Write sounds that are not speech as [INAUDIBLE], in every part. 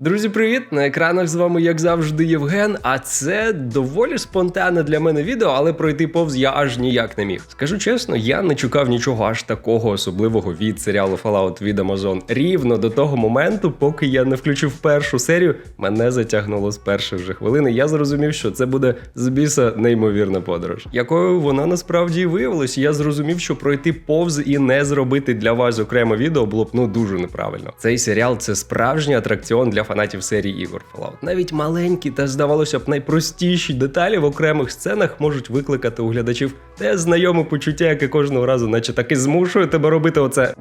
Друзі, привіт! На екранах з вами, як завжди, Євген. А це доволі спонтанне для мене відео, але пройти повз я аж ніяк не міг. Скажу чесно, я не чекав нічого аж такого особливого від серіалу Fallout від Amazon. Рівно до того моменту, поки я не включив першу серію, мене затягнуло з перших же хвилини. Я зрозумів, що це буде з біса неймовірна подорож. Якою вона насправді і виявилась. Я зрозумів, що пройти повз і не зробити для вас окреме відео було б ну дуже неправильно. Цей серіал це справжній атракціон для фанатів серії ігор Fallout. Навіть маленькі та здавалося б найпростіші деталі в окремих сценах можуть викликати у глядачів те знайоме почуття, яке кожного разу, наче таки змушує тебе робити оце.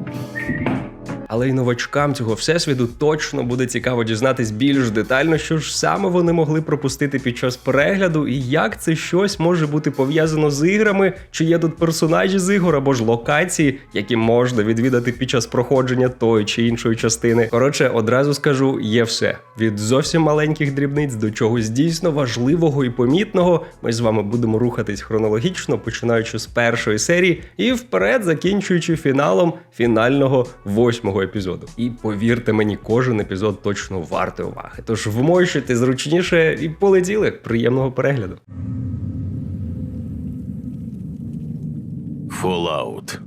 Але й новачкам цього всесвіту точно буде цікаво дізнатись більш детально, що ж саме вони могли пропустити під час перегляду, і як це щось може бути пов'язано з іграми, чи є тут персонажі з ігор або ж локації, які можна відвідати під час проходження тої чи іншої частини. Коротше, одразу скажу, є все від зовсім маленьких дрібниць до чогось дійсно важливого і помітного. Ми з вами будемо рухатись хронологічно, починаючи з першої серії і вперед закінчуючи фіналом фінального восьмого епізоду. І повірте мені, кожен епізод точно вартий уваги. Тож вмощуйте зручніше і полетіли. Приємного перегляду. Fallout.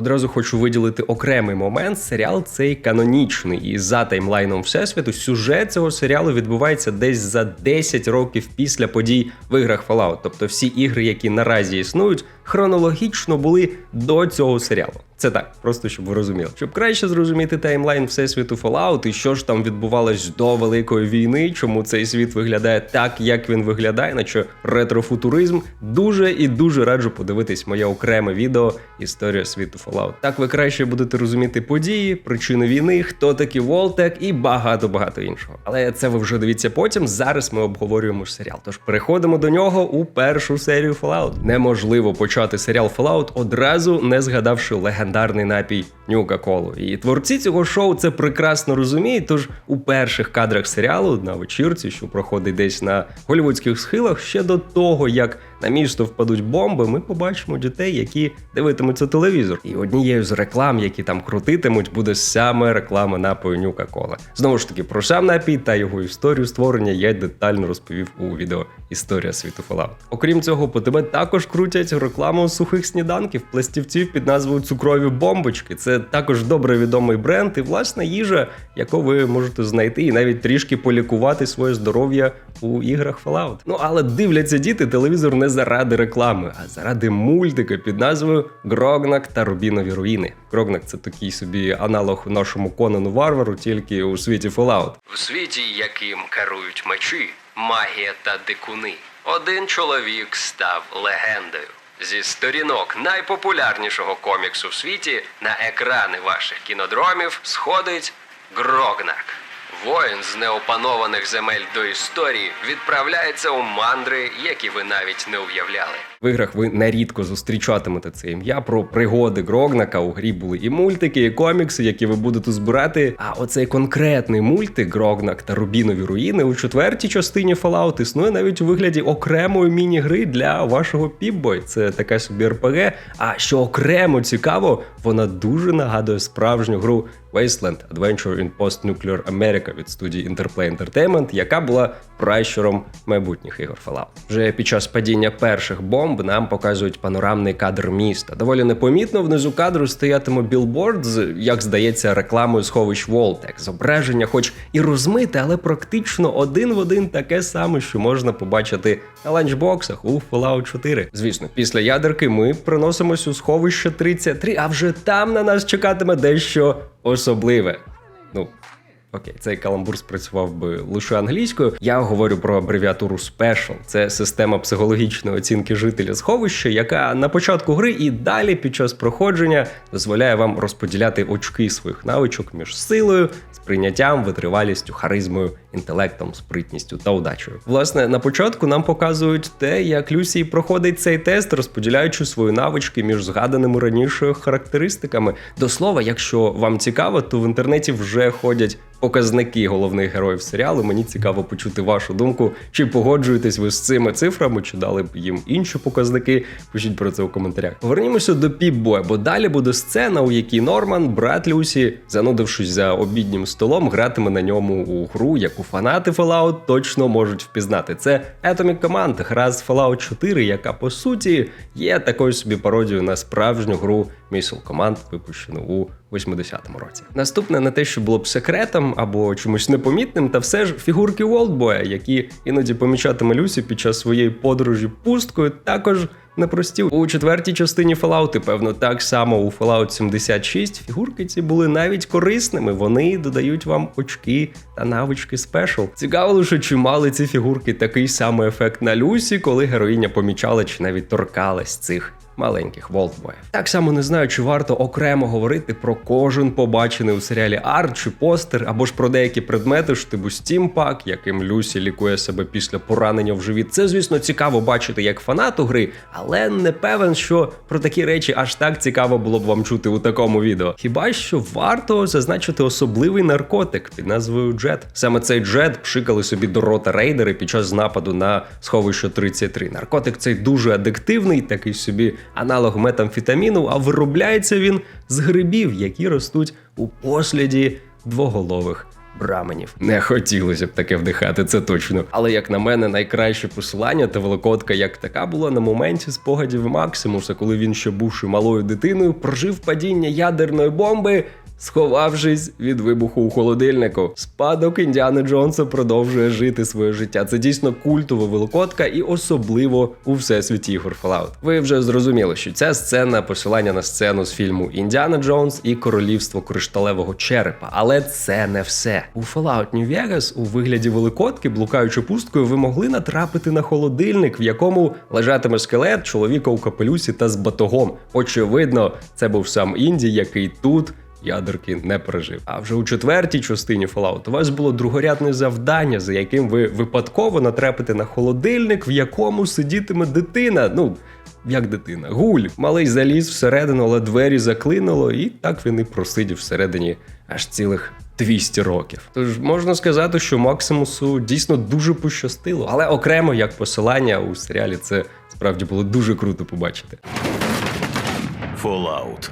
Одразу хочу виділити окремий момент. Серіал цей канонічний, і за таймлайном всесвіту сюжет цього серіалу відбувається десь за 10 років після подій в іграх Fallout. Тобто всі ігри, які наразі існують, хронологічно були до цього серіалу. Це так, просто щоб ви розуміли. Щоб краще зрозуміти таймлайн всесвіту Fallout і що ж там відбувалось до Великої війни, чому цей світ виглядає так, як він виглядає, наче ретрофутуризм. Дуже і дуже раджу подивитись моє окреме відео Історія світу Fallout. Так ви краще будете розуміти події, причини війни, хто такі Волтек і багато-багато іншого. Але це ви вже дивіться потім. Зараз ми обговорюємо серіал. Тож переходимо до нього у першу серію Fallout. Неможливо почати серіал Fallout одразу не згадавши легендарний напій Нюка Колу. І творці цього шоу це прекрасно розуміють. Тож у перших кадрах серіалу на вечірці, що проходить десь на голівудських схилах, ще до того як на місто впадуть бомби, ми побачимо дітей, які дивитимуться телевізор. І однією з реклам, які там крутитимуть, буде саме реклама напою Нюка Кола. Знову ж таки, про сам напій та його історію створення я детально розповів у відео Історія світу Fallout. Окрім цього, по тебе також крутять рекламу сухих сніданків, пластівців під назвою Цукрові бомбочки. Це також добре відомий бренд і власна їжа, яку ви можете знайти і навіть трішки полікувати своє здоров'я у іграх Fallout. Ну але дивляться діти телевізор не заради реклами, а заради мультика під назвою Грогнак та Рубінові руїни. Грогнак це такий собі аналог нашому Конану Варвару, тільки у світі Fallout. В світі, яким керують мечі, магія та дикуни. Один чоловік став легендою. Зі сторінок найпопулярнішого коміксу в світі на екрани ваших кінодромів сходить Грогнак. Воїн з неопанованих земель до історії відправляється у мандри, які ви навіть не уявляли. В іграх ви нерідко зустрічатимете це ім'я. Про пригоди Грогнака у грі були і мультики, і комікси, які ви будете збирати. А оцей конкретний мультик Грогнак та Рубінові руїни у четвертій частині Fallout існує навіть у вигляді окремої міні-гри для вашого Піпбой. Це така собі РПГ. А що окремо цікаво, вона дуже нагадує справжню гру Wasteland Adventure in Post-Nuclear America від студії Interplay Entertainment, яка була пращуром майбутніх ігор Fallout. Вже під час падіння перших бомб нам показують панорамний кадр міста. Доволі непомітно внизу кадру стоятиме білборд з, як здається, рекламою сховищ Волтек. Зображення, хоч і розмите, але практично один в один таке саме, що можна побачити на ланчбоксах у Fallout 4. Звісно, після ядерки ми приносимось у сховище 33, а вже там на нас чекатиме дещо особливе. Ну, Окей, цей каламбур спрацював би лише англійською. Я говорю про абревіатуру Special. Це система психологічної оцінки жителя сховища, яка на початку гри і далі під час проходження дозволяє вам розподіляти очки своїх навичок між силою, сприйняттям, витривалістю, харизмою, інтелектом, спритністю та удачею. Власне, на початку нам показують те, як Люсі проходить цей тест, розподіляючи свої навички між згаданими раніше характеристиками. До слова, якщо вам цікаво, то в інтернеті вже ходять показники головних героїв серіалу. Мені цікаво почути вашу думку. Чи погоджуєтесь ви з цими цифрами, чи дали б їм інші показники? Пишіть про це у коментарях. Повернімося до Піп-Боя, бо далі буде сцена, у якій Норман, брат Люсі, занудившись за обіднім столом, гратиме на ньому у гру, яку фанати Fallout точно можуть впізнати. Це Atomic Command, гра з Fallout 4, яка по суті є такою собі пародією на справжню гру Missile Command, випущену у 80-му році. Наступне не те, що було б секретом або чимось непомітним, та все ж фігурки Волдбоя, які іноді помічатиме Люсі під час своєї подорожі пусткою, також непрості. У четвертій частині Fallout, певно, так само у Fallout 76 фігурки ці були навіть корисними. Вони додають вам очки та навички спешл. Цікаво лише, чи мали ці фігурки такий самий ефект на Люсі, коли героїня помічала чи навіть торкалась цих маленьких волтбоїв. Так само не знаю, чи варто окремо говорити про кожен побачений у серіалі арт чи постер, або ж про деякі предмети, штибу стімпак, яким Люсі лікує себе після поранення в живіт. Це, звісно, цікаво бачити як фанату гри, але не певен, що про такі речі аж так цікаво було б вам чути у такому відео. Хіба що варто зазначити особливий наркотик під назвою Джет. Саме цей джет пшикали собі до рота рейдери під час нападу на сховище 33. Наркотик цей дуже адиктивний, такий собі аналог метамфетаміну, а виробляється він з грибів, які ростуть у посліді двоголових. Браменів не хотілося б таке вдихати, це точно. Але як на мене, найкраще посилання та великодка як така була на моменті спогадів Максимуса, коли він ще бувши малою дитиною, прожив падіння ядерної бомби Сховавшись від вибуху у холодильнику, спадок Індіани Джонса продовжує жити своє життя. Це дійсно культова великодка, і особливо у всесвіті ігор Fallout. Ви вже зрозуміли, що ця сцена посилання на сцену з фільму Індіана Джонс і Королівство кришталевого черепа. Але це не все. У Fallout New Vegas у вигляді великодки, блукаючи пусткою, ви могли натрапити на холодильник, в якому лежатиме скелет чоловіка у капелюсі та з батогом. Очевидно, це був сам Інді, який тут ядерки не пережив. А вже у четвертій частині Fallout у вас було другорядне завдання, за яким ви випадково натрапите на холодильник, в якому сидітиме дитина. Ну. Як дитина, гуль, малий заліз всередину, але двері заклинуло, і так він і просидів всередині аж цілих 200 років. Тож можна сказати, що Максимусу дійсно дуже пощастило, але окремо як посилання у серіалі це справді було дуже круто побачити. Fallout.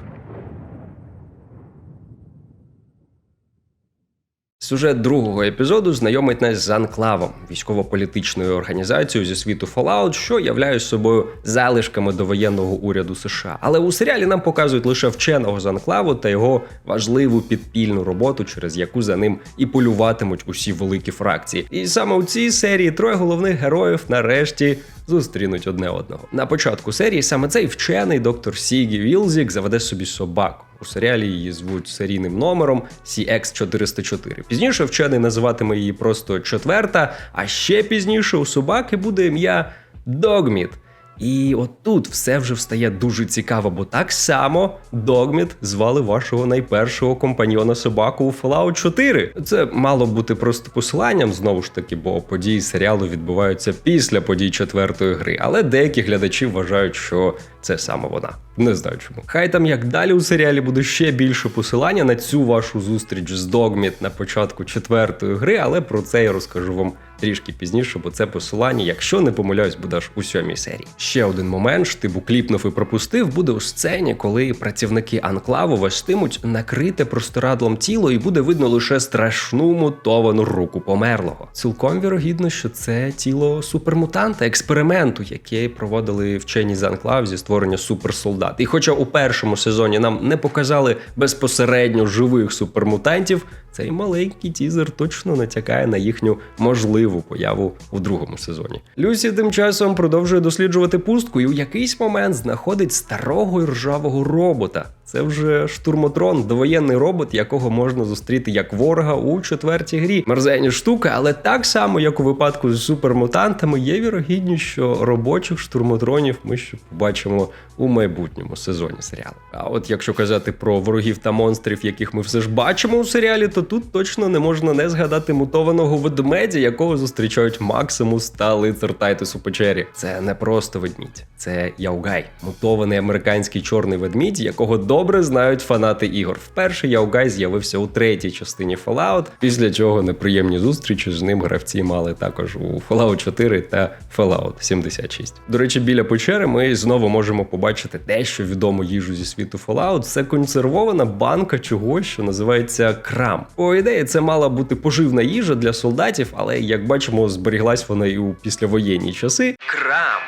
Сюжет другого епізоду знайомить нас з Анклавом, військово-політичною організацією зі світу Fallout, що являє собою залишками довоєнного уряду США. Але у серіалі нам показують лише вченого з Анклаву та його важливу підпільну роботу, через яку за ним і полюватимуть усі великі фракції. І саме у цій серії троє головних героїв нарешті. Зустрінуть одне одного на початку серії. Саме цей вчений доктор Сігі Вілзік заведе собі собаку. У серіалі її звуть серійним номером CX404. Пізніше вчений називатиме її просто четверта, а ще пізніше у собаки буде ім'я Догміт. І отут все вже встає дуже цікаво, бо так само Догміт звали вашого найпершого компаньйона собаку у Fallout 4. Це мало бути просто посиланням знову ж таки, бо події серіалу відбуваються після подій четвертої гри. Але деякі глядачі вважають, що це саме вона. Не знаю чому. Хай там як далі у серіалі буде ще більше посилання на цю вашу зустріч з Догміт на початку четвертої гри, але про це я розкажу вам трішки пізніше, бо це посилання, якщо не помиляюсь, буде аж у сьомій серії. Ще один момент, штибу кліпнув і пропустив, буде у сцені, коли працівники Анклаву вестимуть накрите простирадлом тіло, і буде видно лише страшну мутовану руку померлого. Цілком вірогідно, що це тіло супермутанта, експерименту, який проводили вчені з Анклав зі створення суперсолдат. І хоча у першому сезоні нам не показали безпосередньо живих супермутантів, цей маленький тізер точно натякає на їхню можливу появу у другому сезоні. Люсі тим часом продовжує досліджувати пустку і у якийсь момент знаходить старого ржавого робота. Це вже штурмотрон, довоєнний робот, якого можна зустріти як ворога у четвертій грі. Мерзейні штука, але так само, як у випадку з супермутантами, є вірогідність, що робочих штурмотронів ми ще побачимо у майбутньому сезоні серіалу. А от якщо казати про ворогів та монстрів, яких ми все ж бачимо у серіалі, то тут точно не можна не згадати мутованого ведмедя, якого зустрічають Максимус та лицар Тайтус у печері. Це не просто ведмідь, це Яугай, мутований американський чорний ведмідь, якого до добре знають фанати ігор. Вперше Яугай з'явився у третій частині Fallout, після чого неприємні зустрічі з ним гравці мали також у Fallout 4 та Fallout 76. До речі, біля печери ми знову можемо побачити дещо відому їжу зі світу Fallout. Це консервована банка чогось, що називається крам. По ідеї, це мала бути поживна їжа для солдатів, але як бачимо, зберіглась вона і у післявоєнні часи. Крам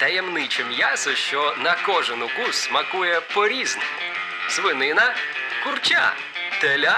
таємниче м'ясо, що на кожен укус смакує по-різному. Свинина, курча, теля.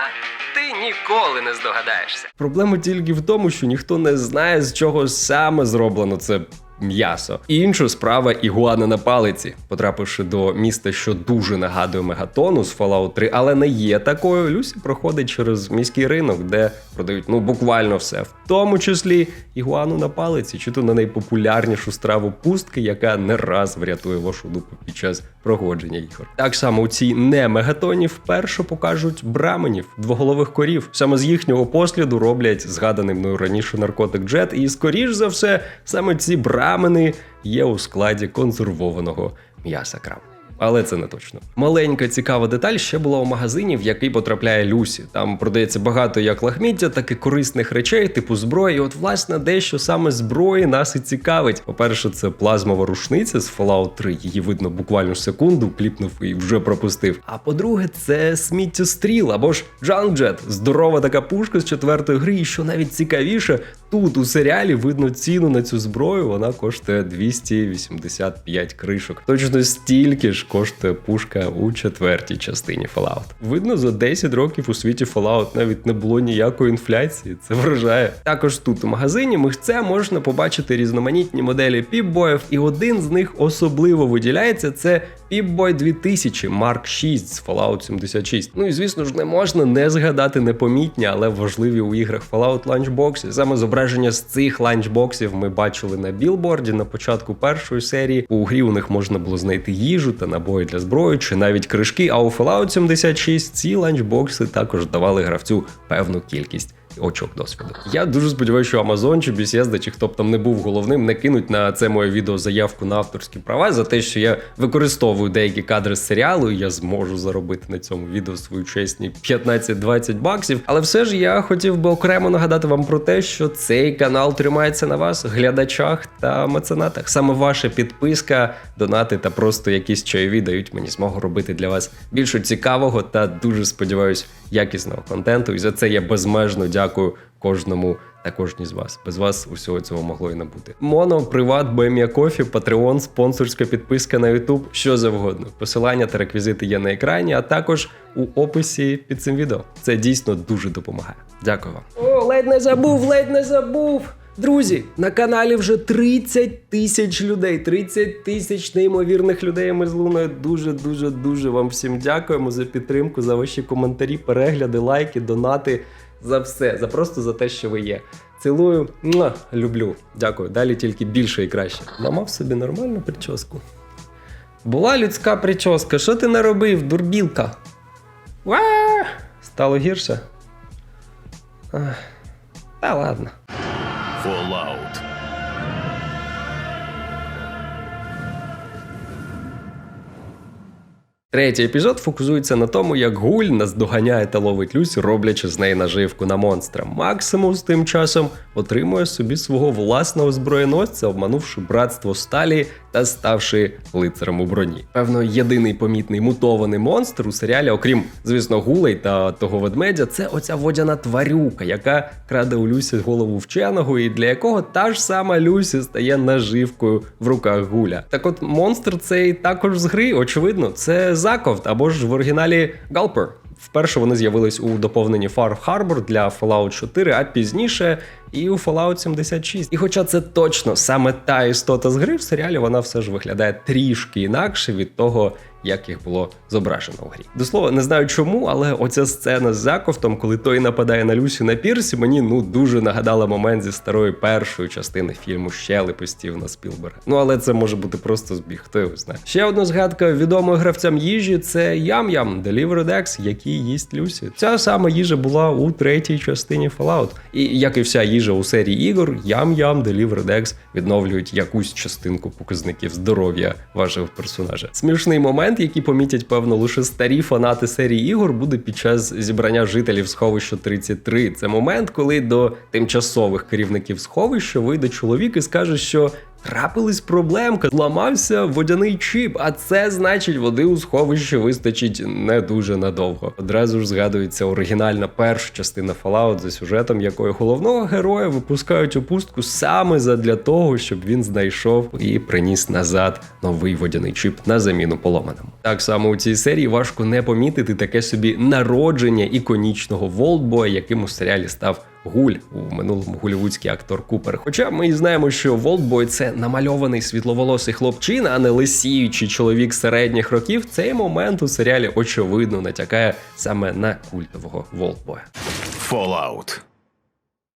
Ти ніколи не здогадаєшся. Проблема тільки в тому, що ніхто не знає, з чого саме зроблено це м'ясо. Інша справа ігуана на палиці, потрапивши до міста, що дуже нагадує мегатону з Fallout 3, але не є такою. Люсі проходить через міський ринок, де продають ну буквально все, в тому числі ігуану на палиці, чи то на найпопулярнішу страву пустки, яка не раз врятує вашу дупу під час проходження ігор. Так само у цій не мегатоні вперше покажуть браменів, двоголових корів. Саме з їхнього посліду роблять згаданий мною раніше наркотик Джет, і скоріш за все, саме ці брамени є у складі консервованого м'яса крам. Але це не точно. Маленька цікава деталь ще була у магазині, в який потрапляє Люсі. Там продається багато як лахміття, так і корисних речей, типу зброї. І от, власне, дещо саме зброї нас і цікавить. По-перше, це плазмова рушниця з Fallout 3. Її видно буквально секунду, кліпнув і вже пропустив. А по-друге, це сміттєстріл або ж Джанджет. Здорова така пушка з четвертої гри. І що навіть цікавіше, тут у серіалі видно ціну на цю зброю. Вона коштує 285 кришок. Точно стільки ж коштує пушка у четвертій частині Fallout. Видно, за 10 років у світі Fallout навіть не було ніякої інфляції. Це вражає. Також тут у магазині михця можна побачити різноманітні моделі піпбоїв, і один з них особливо виділяється. Це Pip-Boy 2000 Mark 6 з Fallout 76. Ну і звісно ж не можна не згадати непомітні, але важливі у іграх Fallout ланчбокси. Саме зображення з цих ланчбоксів ми бачили на білборді на початку першої серії. У грі у них можна було знайти їжу та набої для зброї, чи навіть кришки. А у Fallout 76 ці ланчбокси також давали гравцю певну кількість. Очок досвіду. Я дуже сподіваюся, що Amazon чи Bethesda, чи хто б там не був головним, не кинуть на це моє відео заявку на авторські права за те, що я використовую деякі кадри з серіалу, і я зможу заробити на цьому відео свою чесні 15-20 баксів. Але все ж я хотів би окремо нагадати вам про те, що цей канал тримається на вас, глядачах та меценатах. Саме ваша підписка, донати та просто якісь чайові дають мені змогу робити для вас більше цікавого та дуже сподіваюсь якісного контенту. І за це я безмежно дякую кожному та кожній з вас. Без вас усього цього могло і не бути. Моно, приват, BME Кофі, Patreon, спонсорська підписка на YouTube, що завгодно. Посилання та реквізити є на екрані, а також у описі під цим відео. Це дійсно дуже допомагає. Дякую вам. О, ледь не забув, ледь не забув. Друзі, на каналі вже 30 тисяч людей, 30 тисяч неймовірних людей. Ми з Луною дуже, дуже, дуже вам всім дякуємо за підтримку, за ваші коментарі, перегляди, лайки, донати, за все, за просто за те, що ви є. Цілую, Муа! люблю. Дякую. Далі тільки більше і краще. Ламав собі нормальну прическу. Була людська прическа, що ти наробив, дурбілка? Ва! Стало гірше? Ах, Та ладно. Fallout. Третій епізод фокусується на тому, як гуль наздоганяє та ловить Люсі, роблячи з неї наживку на монстра. Максимус тим часом отримує собі свого власного зброєносця, обманувши братство сталі та ставши лицарем у броні. Певно, єдиний помітний мутований монстр у серіалі, окрім, звісно, гулей та того ведмедя, це оця водяна тварюка, яка краде у Люсі голову вченого, і для якого та ж сама Люсі стає наживкою в руках гуля. Так от монстр цей також з гри, очевидно, це Заковт або ж в оригіналі Галпер. Вперше вони з'явились у доповненні Far Harbor для Fallout 4, а пізніше і у Fallout 76. І хоча це точно саме та істота з гри, в серіалі вона все ж виглядає трішки інакше від того, як їх було зображено у грі. До слова, не знаю чому, але оця сцена з Заковтом, коли той нападає на Люсі на пірсі, мені ну дуже нагадала момент зі старої першої частини фільму Щелепи Стівена Спілберга. Ну але це може бути просто збіг, хто його знає. Ще одна згадка відомої гравцям їжі це Ям-Ям Delivered X, який їсть Люсі. Ця сама їжа була у третій частині Fallout. І як і вся їжа у серії ігор, Ям-Ям Delivered X відновлюють якусь частинку показників здоров'я вашого персонажа. Смішний момент. Момент, який помітять, певно, лише старі фанати серії ігор, буде під час зібрання жителів сховища 33. Це момент, коли до тимчасових керівників сховища вийде чоловік і скаже, що трапилась проблемка, зламався водяний чіп, а це значить, води у сховищі вистачить не дуже надовго. Одразу ж згадується оригінальна перша частина Fallout, за сюжетом якої головного героя випускають у пустку саме задля того, щоб він знайшов і приніс назад новий водяний чіп на заміну поломаному. Так само у цій серії важко не помітити таке собі народження іконічного Волтбоя, яким у серіалі став Гуль у минулому голівудський актор Купер. Хоча ми і знаємо, що Волтбой це намальований світловолосий хлопчина, а не лисіючий чоловік середніх років. Цей момент у серіалі очевидно натякає саме на культового Волтбоя. Fallout.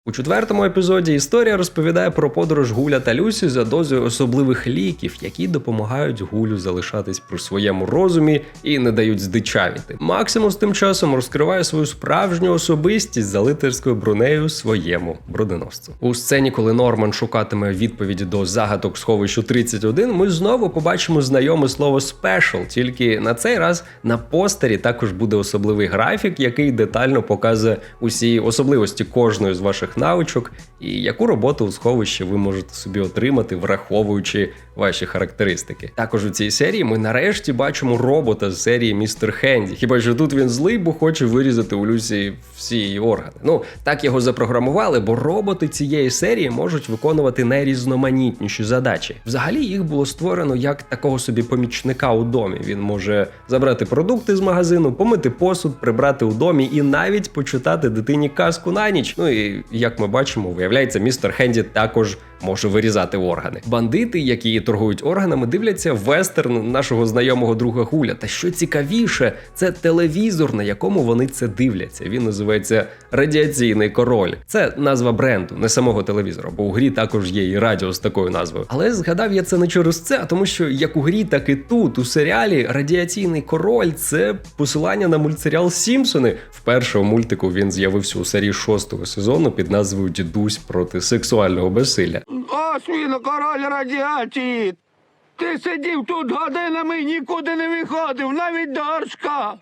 У четвертому епізоді історія розповідає про подорож Гуля та Люсі за дозою особливих ліків, які допомагають Гулю залишатись при своєму розумі і не дають здичавіти. Максимус тим часом розкриває свою справжню особистість за литерською бронею своєму бродоносцю. У сцені, коли Норман шукатиме відповіді до загадок сховищу 31, ми знову побачимо знайоме слово «special», тільки на цей раз на постері також буде особливий графік, який детально показує усі особливості кожної з ваших навичок і яку роботу у сховищі ви можете собі отримати, враховуючи ваші характеристики. Також у цій серії ми нарешті бачимо робота з серії Містер Хенді. Хіба що тут він злий, бо хоче вирізати у Люсі всі її органи. Ну так його запрограмували, бо роботи цієї серії можуть виконувати найрізноманітніші задачі. Взагалі їх було створено як такого собі помічника у домі. Він може забрати продукти з магазину, помити посуд, прибрати у домі і навіть почитати дитині казку на ніч. Ну і як ми бачимо, виявляється, містер Хенді також може вирізати органи. Бандити, які торгують органами, дивляться вестерн нашого знайомого друга Гуля. Та що цікавіше, це телевізор, на якому вони це дивляться. Він називається Радіаційний король. Це назва бренду, не самого телевізора, бо у грі також є і радіо з такою назвою. Але згадав я це не через це, а тому що як у грі, так і тут, у серіалі Радіаційний король це посилання на мультсеріал Сімпсони. В першому мультику він з'явився у серії шостого сезону під назвою Дідусь проти сексуального безсилля. Ось він, король радіації. Ти сидів тут годинами і нікуди не виходив, навіть до.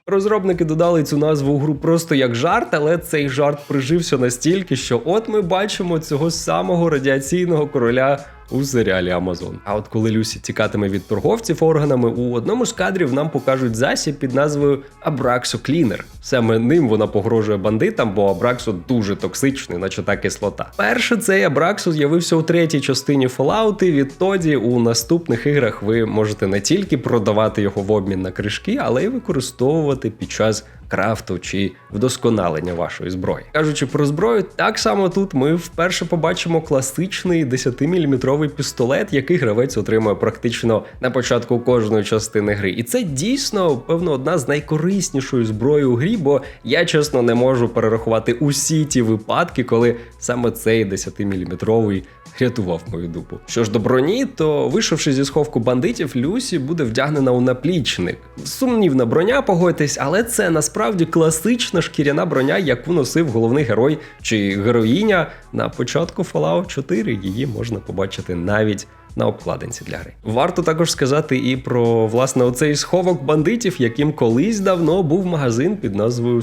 Розробники додали цю назву у гру просто як жарт, але цей жарт прижився настільки, що от ми бачимо цього самого радіаційного короля. У серіалі Амазон. А от коли Люсі тікатиме від торговців органами, у одному з кадрів нам покажуть засіб під назвою Абраксо Клінер. Саме ним вона погрожує бандитам, бо Абраксо дуже токсичний, наче та кислота. Перше цей Абраксо з'явився у третій частині Fallout, і відтоді у наступних іграх ви можете не тільки продавати його в обмін на кришки, але й використовувати під час крафту чи вдосконалення вашої зброї. Кажучи про зброю, так само тут ми вперше побачимо класичний 10-мм пістолет, який гравець отримує практично на початку кожної частини гри. І це дійсно, певно, одна з найкориснішої зброї у грі, бо я чесно не можу перерахувати усі ті випадки, коли саме цей 10-мм рятував мою дупу. Що ж до броні, то вийшовши зі сховку бандитів, Люсі буде вдягнена у наплічник. Сумнівна броня, погодьтесь, але це насправді класична шкіряна броня, яку носив головний герой чи героїня на початку Fallout 4. Її можна побачити навіть. На обкладинці для гри варто також сказати і про власне оцей сховок бандитів, яким колись давно був магазин під назвою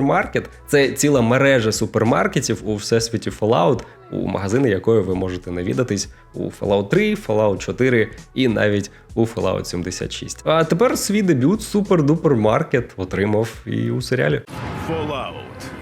Market. Це ціла мережа супермаркетів у всесвіті Fallout, у магазини якої ви можете навідатись у Fallout 3, Fallout 4 і навіть у Fallout 76. А тепер свій дебют Market отримав і у серіалі. Fallout.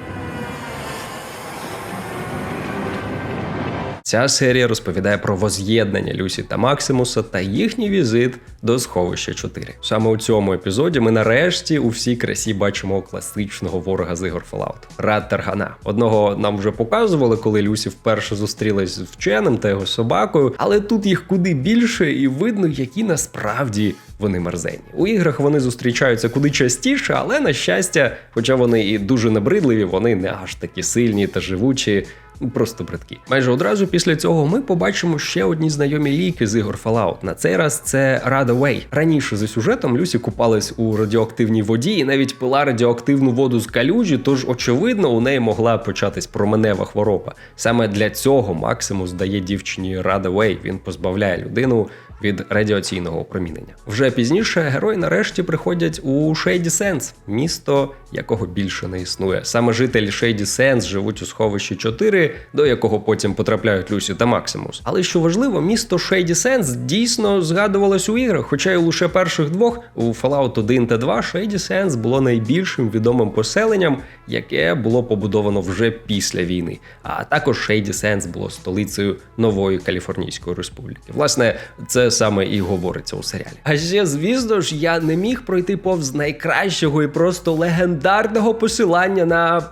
Ця серія розповідає про воз'єднання Люсі та Максимуса та їхній візит до сховища 4. Саме у цьому епізоді ми нарешті у всій красі бачимо класичного ворога з ігор Fallout – Рад Таргана. Одного нам вже показували, коли Люсі вперше зустрілась з вченим та його собакою, але тут їх куди більше, і видно, які насправді вони мерзенні. У іграх вони зустрічаються куди частіше, але на щастя, хоча вони і дуже набридливі, вони не аж такі сильні та живучі. Просто бридкі. Майже одразу після цього ми побачимо ще одні знайомі ліки з ігор Fallout. На цей раз це Radaway. Раніше за сюжетом Люсі купалась у радіоактивній воді і навіть пила радіоактивну воду з калюжі, тож очевидно у неї могла початись променева хвороба. Саме для цього Максимус дає дівчині Radaway. Він позбавляє людину від радіаційного опромінення. Вже пізніше герої нарешті приходять у Шейді Сенс, місто якого більше не існує. Саме жителі Шейді Сенс живуть у сховищі 4, до якого потім потрапляють Люсі та Максимус. Але що важливо, місто Шейді Сенс дійсно згадувалось у іграх, хоча й лише перших двох у Fallout 1 та 2 Шейді Сенс було найбільшим відомим поселенням, яке було побудовано вже після війни. А також Шейді Сенс було столицею нової Каліфорнійської республіки. Власне, це саме і говориться у серіалі. А ще, звісно ж, я не міг пройти повз найкращого і просто легендарного посилання на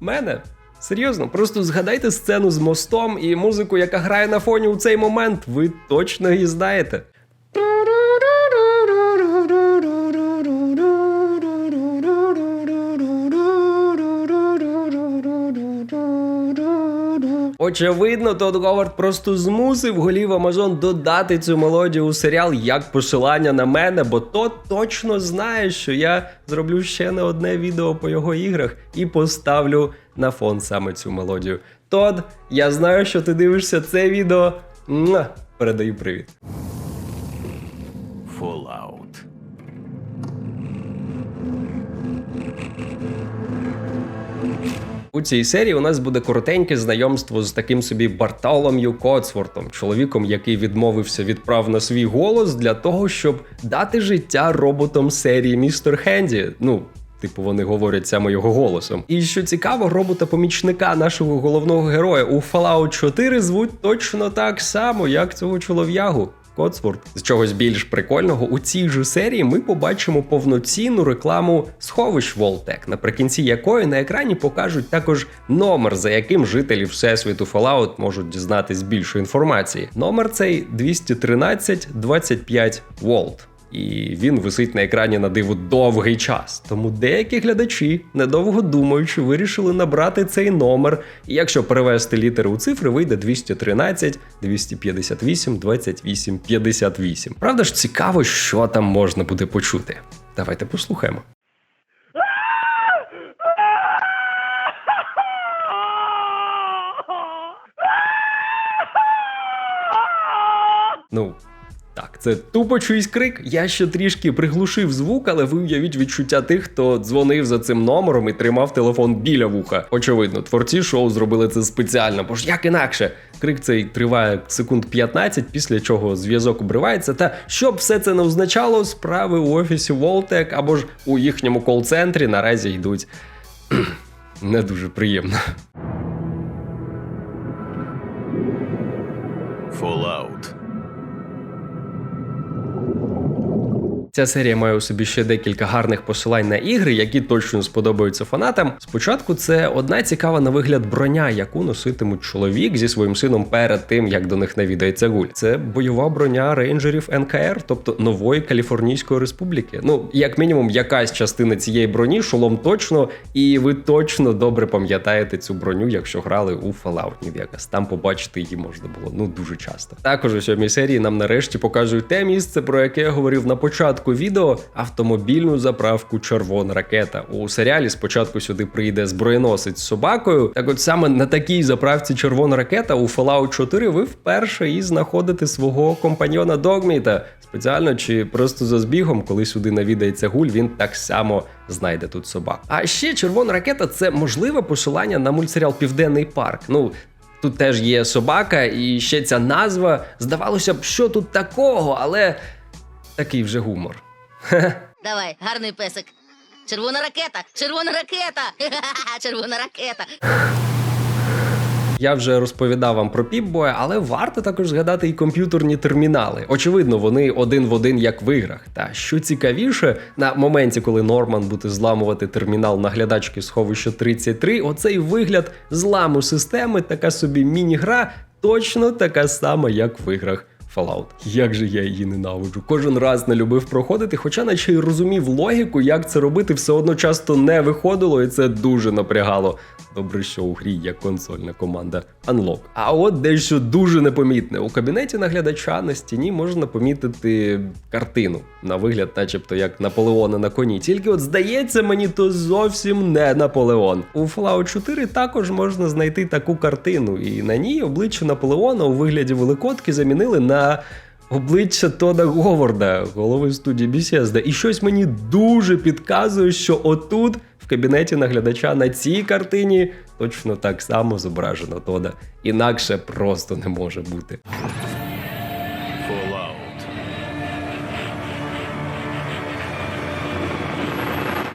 мене. Серйозно, просто згадайте сцену з мостом і музику, яка грає на фоні у цей момент. Ви точно її знаєте. Очевидно, Тодд Говард просто змусив голів Амазон додати цю мелодію у серіал як посилання на мене, бо то точно знає, що я зроблю ще не одне відео по його іграх і поставлю на фон саме цю мелодію. Тодд, я знаю, що ти дивишся це відео. Передаю привіт. Цій серії у нас буде коротеньке знайомство з таким собі Бартолом'ю Коцвортом, чоловіком, який відмовився від прав на свій голос для того, щоб дати життя роботам серії Містер Хенді. Ну. Типу, вони говорять саме його голосом. І що цікаво, робота-помічника нашого головного героя у Fallout 4 звуть точно так само, як цього чолов'ягу. Коцворд. З чогось більш прикольного, у цій же серії ми побачимо повноцінну рекламу сховищ Волтек, наприкінці якої на екрані покажуть також номер, за яким жителі всесвіту Fallout можуть дізнатись більше інформації. Номер цей 213 25 Волт. І він висить на екрані на диво довгий час. Тому деякі глядачі, недовго думаючи, вирішили набрати цей номер. І якщо перевести літери у цифри, вийде 213, 258, 28, 58. Правда ж, цікаво, що там можна буде почути. Давайте послухаємо. Ну, так, це тупо чийсь крик. Я ще трішки приглушив звук, але ви уявіть відчуття тих, хто дзвонив за цим номером і тримав телефон біля вуха. Очевидно, творці шоу зробили це спеціально, бо ж як інакше. Крик цей триває секунд 15, після чого зв'язок обривається. Та щоб все це не означало, справи у офісі Волтек або ж у їхньому кол-центрі наразі йдуть [CLEARS THROAT] не дуже приємно. Fallout. Ця серія має у собі ще декілька гарних посилань на ігри, які точно сподобаються фанатам. Спочатку це одна цікава на вигляд броня, яку носитимуть чоловік зі своїм сином перед тим, як до них навідається гуль. Це бойова броня рейнджерів НКР, тобто нової Каліфорнійської республіки. Ну, як мінімум, якась частина цієї броні, шолом точно, і ви точно добре пам'ятаєте цю броню, якщо грали у Fallout New Vegas. Там побачити її можна було ну дуже часто. Також у сьомій серії нам нарешті показують те місце, про яке я говорив на початку відео автомобільну заправку Червона ракета. У серіалі спочатку сюди прийде зброєносець з собакою. Так от саме на такій заправці Червона ракета у Fallout 4 ви вперше і знаходите свого компаньйона Догміта. Спеціально чи просто за збігом, коли сюди навідається гуль, він так само знайде тут собак. А ще червона ракета це можливе посилання на мультсеріал Південний парк. Ну. Тут теж є собака, і ще ця назва. Здавалося б, що тут такого, але такий вже гумор. Давай, гарний песик. Червона ракета! Червона ракета! [LAUGHS] Червона ракета! Я вже розповідав вам про Піпбоя, але варто також згадати і комп'ютерні термінали. Очевидно, вони один в один як в іграх. Та що цікавіше, на моменті, коли Норман буде зламувати термінал наглядачки сховища 33, оцей вигляд зламу системи, така собі міні-гра, точно така сама, як в іграх. Fallout. Як же я її ненавиджу. Кожен раз не любив проходити, хоча наче й розумів логіку, як це робити, все одно часто не виходило, і це дуже напрягало. Добре, що у грі є консольна команда Unlock. А от дещо дуже непомітне. У кабінеті наглядача на стіні можна помітити картину на вигляд, начебто як Наполеона на коні. Тільки от здається мені, то зовсім не Наполеон. У Fallout 4 також можна знайти таку картину, і на ній обличчя Наполеона у вигляді великодки замінили на обличчя Тода Говарда, голови студії Bethesda. І щось мені дуже підказує, що отут, в кабінеті наглядача на цій картині, точно так само зображено Тода. Інакше просто не може бути.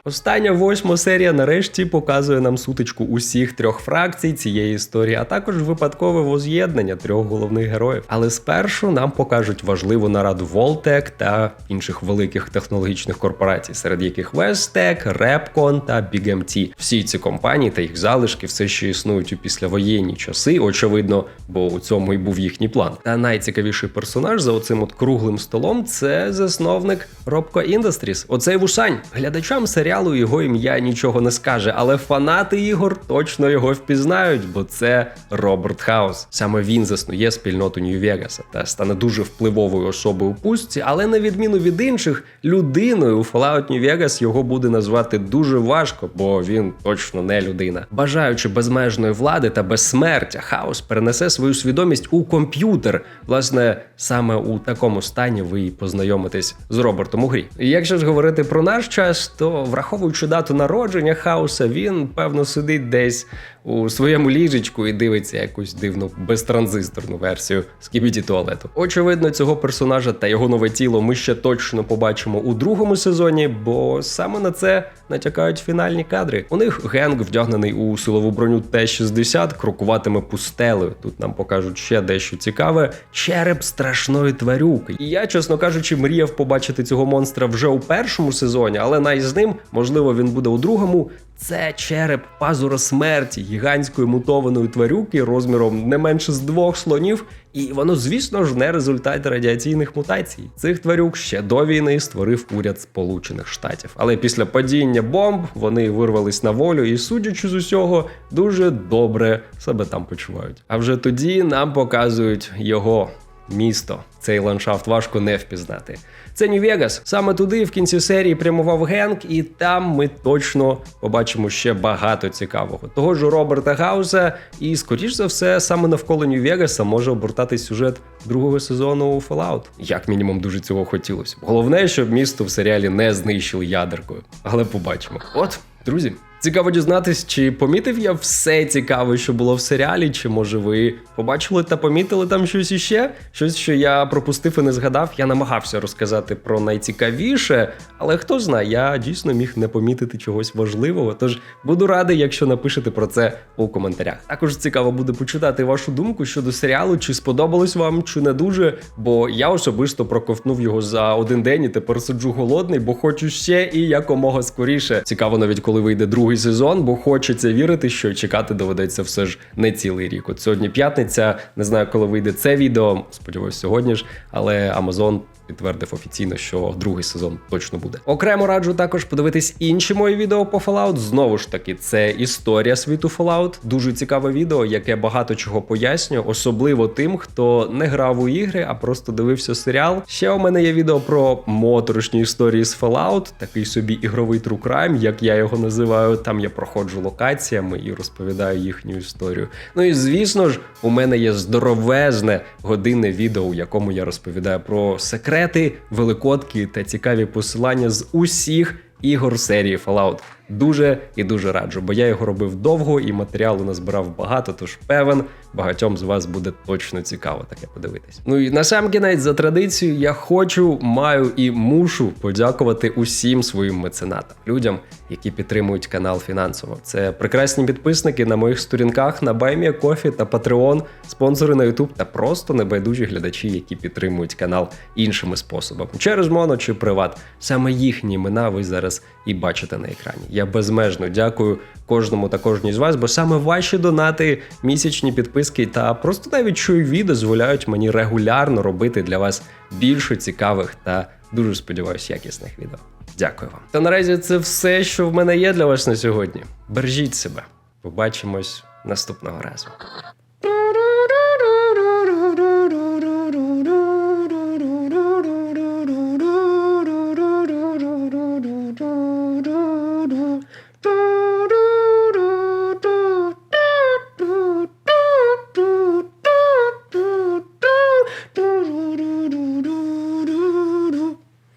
Остання восьма серія нарешті показує нам сутичку усіх трьох фракцій цієї історії, а також випадкове воз'єднання трьох головних героїв. Але спершу нам покажуть важливу нараду Voltec та інших великих технологічних корпорацій, серед яких Westec, Repcon та BigMT. Всі ці компанії та їх залишки все ще існують у післявоєнні часи, очевидно, бо у цьому і був їхній план. Та найцікавіший персонаж за оцим от круглим столом це засновник Robco Industries. Оцей вусань. Глядачам серіалу його ім'я нічого не скаже, але фанати ігор точно його впізнають, бо це Роберт Хаус. Саме він заснує спільноту Нью-Вегаса та стане дуже впливовою особою у пустці, але на відміну від інших, людиною у Fallout New Vegas його буде назвати дуже важко, бо він точно не людина. Бажаючи безмежної влади та безсмертя, Хаус перенесе свою свідомість у комп'ютер. Власне, саме у такому стані ви познайомитесь з Робертом у грі. Якщо ж говорити про наш час, то враховуючи дату народження Хауса, він певно сидить десь у своєму ліжечку і дивиться якусь дивну безтранзисторну версію скібіді туалету. Очевидно, цього персонажа та його нове тіло ми ще точно побачимо у другому сезоні, бо саме на це натякають фінальні кадри. У них Генк, вдягнений у силову броню Т-60, крокуватиме пустелею. Тут нам покажуть ще дещо цікаве: череп страшної тварюки. І я, чесно кажучи, мріяв побачити цього монстра вже у першому сезоні, але най з ним, можливо, він буде у другому. Це череп пазура смерті, гігантської мутованої тварюки розміром не менше з двох слонів, і воно, звісно ж, не результат радіаційних мутацій. Цих тварюк ще до війни створив уряд Сполучених Штатів. Але після падіння бомб вони вирвались на волю і, судячи з усього, дуже добре себе там почувають. А вже тоді нам показують його місто. Цей ландшафт важко не впізнати. Це Нью-Вегас. Саме туди в кінці серії прямував Генк, і там ми точно побачимо ще багато цікавого. Того ж Роберта Гауса, і скоріш за все, саме навколо Нью-Вегаса може обертатись сюжет другого сезону Fallout. Як мінімум, дуже цього хотілося. Головне, щоб місто в серіалі не знищили ядеркою. Але побачимо. От, друзі. Цікаво дізнатись, чи помітив я все цікаве, що було в серіалі, чи може ви побачили та помітили там щось іще? Щось, що я пропустив і не згадав. Я намагався розказати про найцікавіше, але хто знає, я дійсно міг не помітити чогось важливого. Тож буду радий, якщо напишете про це у коментарях. Також цікаво буде почитати вашу думку щодо серіалу, чи сподобалось вам, чи не дуже. Бо я особисто проковтнув його за один день і тепер сиджу голодний, бо хочу ще і якомога скоріше. Цікаво навіть коли вийде другий сезон, бо хочеться вірити, що чекати доведеться все ж не цілий рік. От сьогодні п'ятниця, не знаю, коли вийде це відео. Сподіваюсь, сьогодні ж, але Amazon підтвердив офіційно, що другий сезон точно буде. Окремо раджу також подивитись інші мої відео по Fallout. Знову ж таки, це історія світу Fallout. Дуже цікаве відео, яке багато чого пояснює, особливо тим, хто не грав у ігри, а просто дивився серіал. Ще у мене є відео про моторошні історії з Fallout, такий собі ігровий true crime, як я його називаю. Там я проходжу локаціями і розповідаю їхню історію. Ну і звісно ж, у мене є здоровезне годинне відео, у якому я розповідаю про секрети, великодки та цікаві посилання з усіх ігор серії Fallout. Дуже і дуже раджу, бо я його робив довго і матеріалу назбирав багато, тож певен, багатьом з вас буде точно цікаво таке подивитись. Ну і на сам кінець за традицією я хочу, маю і мушу подякувати усім своїм меценатам, людям, які підтримують канал фінансово. Це прекрасні підписники на моїх сторінках на BuyMeACoffee та Patreon, спонсори на YouTube та просто небайдужі глядачі, які підтримують канал іншими способами через моно чи приват. Саме їхні імена ви зараз і бачите на екрані. Я безмежно дякую кожному та кожній з вас, бо саме ваші донати, місячні підписки та просто навіть чуйві дозволяють мені регулярно робити для вас більше цікавих та дуже сподіваюся якісних відео. Дякую вам. Та наразі це все, що в мене є для вас на сьогодні. Бережіть себе. Побачимось наступного разу.